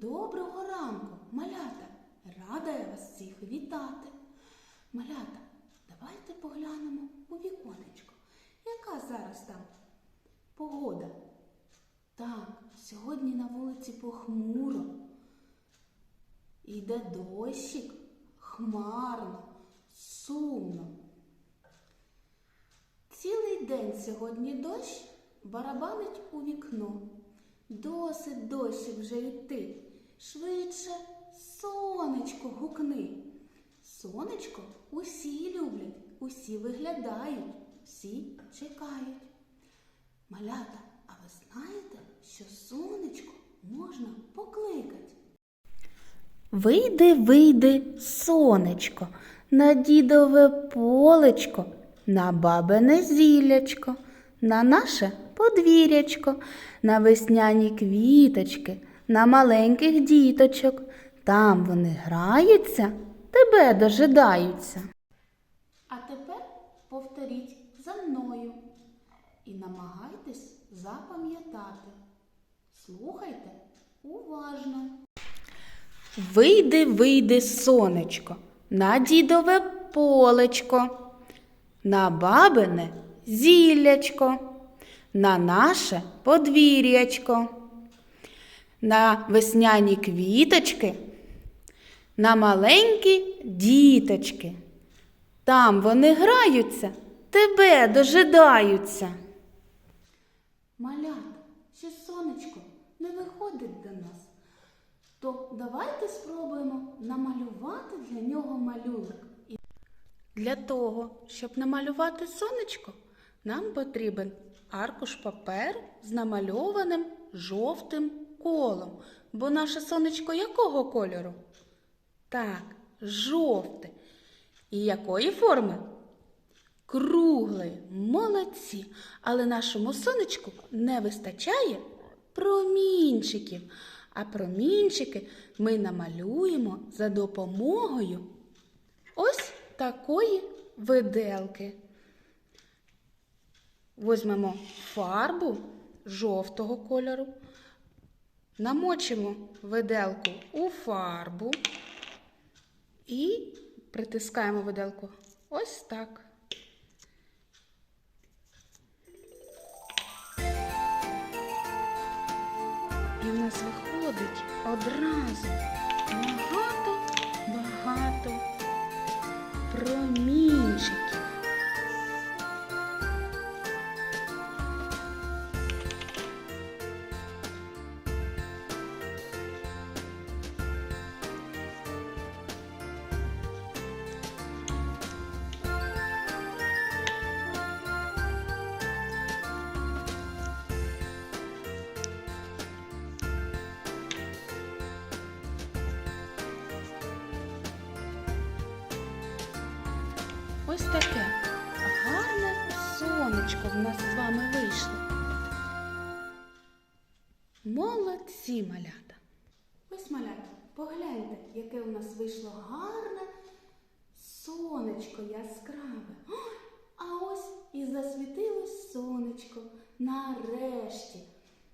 Доброго ранку, малята! Рада я вас всіх вітати. Малята, давайте поглянемо у віконечко. Яка зараз там погода? Так, сьогодні на вулиці похмуро. Іде дощик, хмарно, сумно. Цілий день сьогодні дощ барабанить у вікно. Досить дощик вже йти. Швидше сонечко гукни. Сонечко усі люблять, усі виглядають, всі чекають. Малята, а ви знаєте, що сонечко можна покликати? Вийди, вийди, сонечко, на дідове полечко, на бабине зіллячко, на наше подвір'ячко, на весняні квіточки, на маленьких діточок. Там вони граються, тебе дожидаються. А тепер повторіть за мною і намагайтесь запам'ятати. Слухайте уважно. Вийди, вийди, сонечко, на дідове полечко, на бабине зіллячко, на наше подвір'ячко, на весняні квіточки, на маленькі діточки. Там вони граються, тебе дожидаються. Малята, ще сонечко не виходить до нас. То давайте спробуємо намалювати для нього малюнок. Для того, щоб намалювати сонечко, нам потрібен аркуш паперу з намальованим жовтим колом. Бо наше сонечко якого кольору? Так, жовте. І якої форми? Круглої, молодці. Але нашому сонечку не вистачає промінчиків. А промінчики ми намалюємо за допомогою ось такої виделки. Возьмемо фарбу жовтого кольору, намочимо виделку у фарбу і притискаємо виделку ось так. І в нас виходить одразу Ось таке гарне сонечко в нас з вами вийшло. Молодці, малята. Ось малята, погляньте, яке у нас вийшло гарне сонечко яскраве. А ось і засвітилось сонечко. Нарешті.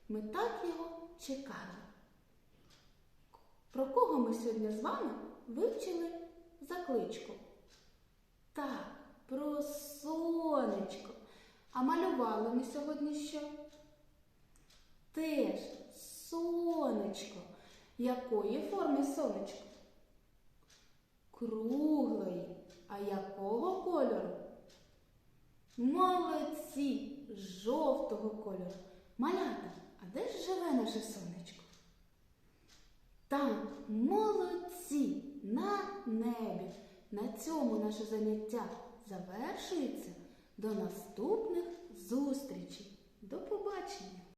Ми так його чекали. Про кого ми сьогодні з вами вивчили закличку? Так, про сонечко. А малювали ми сьогодні що? Теж сонечко. Якої форми сонечко? Круглої. А якого кольору? Молодці, жовтого кольору. Малята, а де ж живе наше сонечко? Там, молодці, на небі. На цьому наше заняття завершується. До наступних зустрічей. До побачення!